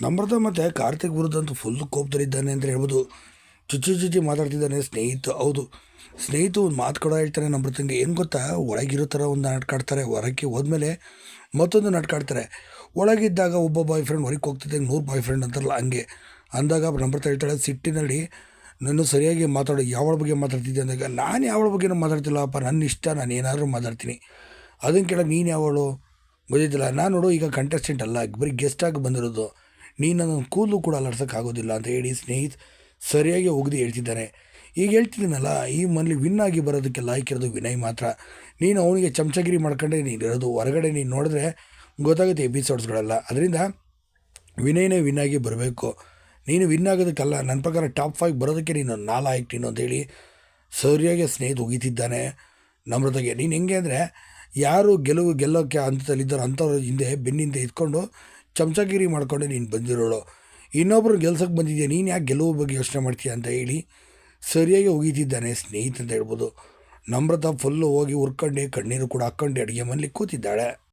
ನಮ್ರತ ಮತ್ತು ಕಾರ್ತಿಕ್ ವಿರುದ್ಧ ಅಂತೂ ಫುಲ್ ಕೋಪದಲ್ಲಿದ್ದಾನೆ ಅಂತ ಹೇಳ್ಬೋದು. ಚುಚ್ಚು ಚುಚ್ಚಿ ಮಾತಾಡ್ತಿದ್ದಾನೆ ಸ್ನೇಹಿತ. ಹೌದು. ಸ್ನೇಹಿತ ಒಂದು ಮಾತು ಕೂಡ ಹೇಳ್ತಾನೆ ನಮ್ರತಂಗೆ ಏನು ಗೊತ್ತಾ? ಒಳಗಿರೋ ಥರ ಒಂದು ನಾಟಕ ಆಡ್ತಾರೆ ಹೊರಕ್ಕೆ ಹೋದ್ಮೇಲೆ ಮತ್ತೊಂದು ನಾಟಕ ಆಡ್ತಾರೆ ಒಳಗಿದ್ದಾಗ ಒಬ್ಬ ಬಾಯ್ ಫ್ರೆಂಡ್ ಹೊರಗೆ ಹೋಗ್ತಿದ್ದೆ ನೂರು ಬಾಯ್ ಫ್ರೆಂಡ್ ಅಂತಾರಲ್ಲ ಹಂಗೆ. ಅಂದಾಗ ನಮ್ರತ ಹೇಳ್ತಾಳೆ, ಸಿಟ್ಟಿನಲ್ಲಿ ನಾನು ಸರಿಯಾಗಿ ಮಾತಾಡೋ. ಯಾವಳ ಬಗ್ಗೆ ಮಾತಾಡ್ತಿದ್ದೆ? ಅಂದಾಗ, ನಾನು ಯಾವಳ ಬಗ್ಗೆನೂ ಮಾತಾಡ್ತಿಲ್ಲಪ್ಪ. ನನ್ನ ಇಷ್ಟ. ನಾನು ಏನಾದರೂ ಮಾತಾಡ್ತೀನಿ. ಅದನ್ನು ಕೇಳ ನೀನು ಯಾವಳು? ಗೊತ್ತಿದ್ದಿಲ್ಲ. ನಾನು ನೋಡು, ಈಗ ಕಂಟೆಸ್ಟೆಂಟ್ ಅಲ್ಲ. ಬರೀ ಗೆಸ್ಟಾಗಿ ಬಂದಿರೋದು. ನೀನು ನನ್ನ ಕೂದಲು ಕೂಡ ಆಗೋದಿಲ್ಲ ಅಂತ ಹೇಳಿ ಸ್ನೇಹಿತ ಸರಿಯಾಗಿ ಒಗ್ದು ಹೇಳ್ತಿದ್ದಾನೆ. ಈಗ ಹೇಳ್ತಿದ್ದೀನಲ್ಲ, ಈ ಮನೇಲಿ ವಿನ್ ಆಗಿ ಬರೋದಕ್ಕೆ ಲಾಯ್ಕಿರೋದು ವಿನಯ್ ಮಾತ್ರ. ನೀನು ಅವನಿಗೆ ಚಮಚಗಿರಿ ಮಾಡ್ಕೊಂಡೆ ನೀನು ಇರೋದು. ಹೊರಗಡೆ ನೀನು ನೋಡಿದ್ರೆ ಗೊತ್ತಾಗುತ್ತೆ ಎಪಿಸೋಡ್ಸ್ಗಳೆಲ್ಲ ಅದರಿಂದ ವಿನಯನೇ ವಿನ್ ಆಗಿ ಬರಬೇಕು. ನೀನು ವಿನ್ ಆಗೋದಕ್ಕಲ್ಲ ನನ್ನ ಪ್ರಕಾರ ಟಾಪ್ ಫೈವ್ ಬರೋದಕ್ಕೆ ನೀನು ನಾಲಾಯಕ್ ನೀನು ಅಂತೇಳಿ ಸರಿಯಾಗಿ ಸ್ನೇಹಿತ ಒಗಿತಿದ್ದಾನೆ ನಮ್ರತೆಗೆ. ನೀನು ಹೆಂಗೆ ಅಂದರೆ ಯಾರು ಗೆಲುವು ಗೆಲ್ಲೋಕ್ಕೆ ಹಂತದಲ್ಲಿದ್ದಾರೋ ಅಂಥವ್ರ ಹಿಂದೆ ಬೆನ್ನಿಂದ ಇದ್ಕೊಂಡು ಚಮಚಗಿರಿ ಮಾಡ್ಕೊಂಡು ನೀನು ಬಂದಿರೋಳು. ಇನ್ನೊಬ್ರು ಗೆಲ್ಸಕ್ಕೆ ಬಂದಿದ್ಯಾ, ನೀನು ಯಾಕೆ ಗೆಲುವು ಬಗ್ಗೆ ಯೋಚನೆ ಮಾಡ್ತೀಯ ಅಂತ ಹೇಳಿ ಸರಿಯಾಗಿ ಒಗಿತಿದ್ದಾನೆ ಸ್ನೇಹಿತ ಅಂತ ಹೇಳ್ಬೋದು. ನಮ್ರತ ಫುಲ್ಲು ಹೋಗಿ ಉರ್ಕೊಂಡು ಕಣ್ಣೀರು ಕೂಡ ಹಾಕ್ಕೊಂಡು ಅಡುಗೆ ಮನೇಲಿ ಕೂತಿದ್ದಾಳೆ.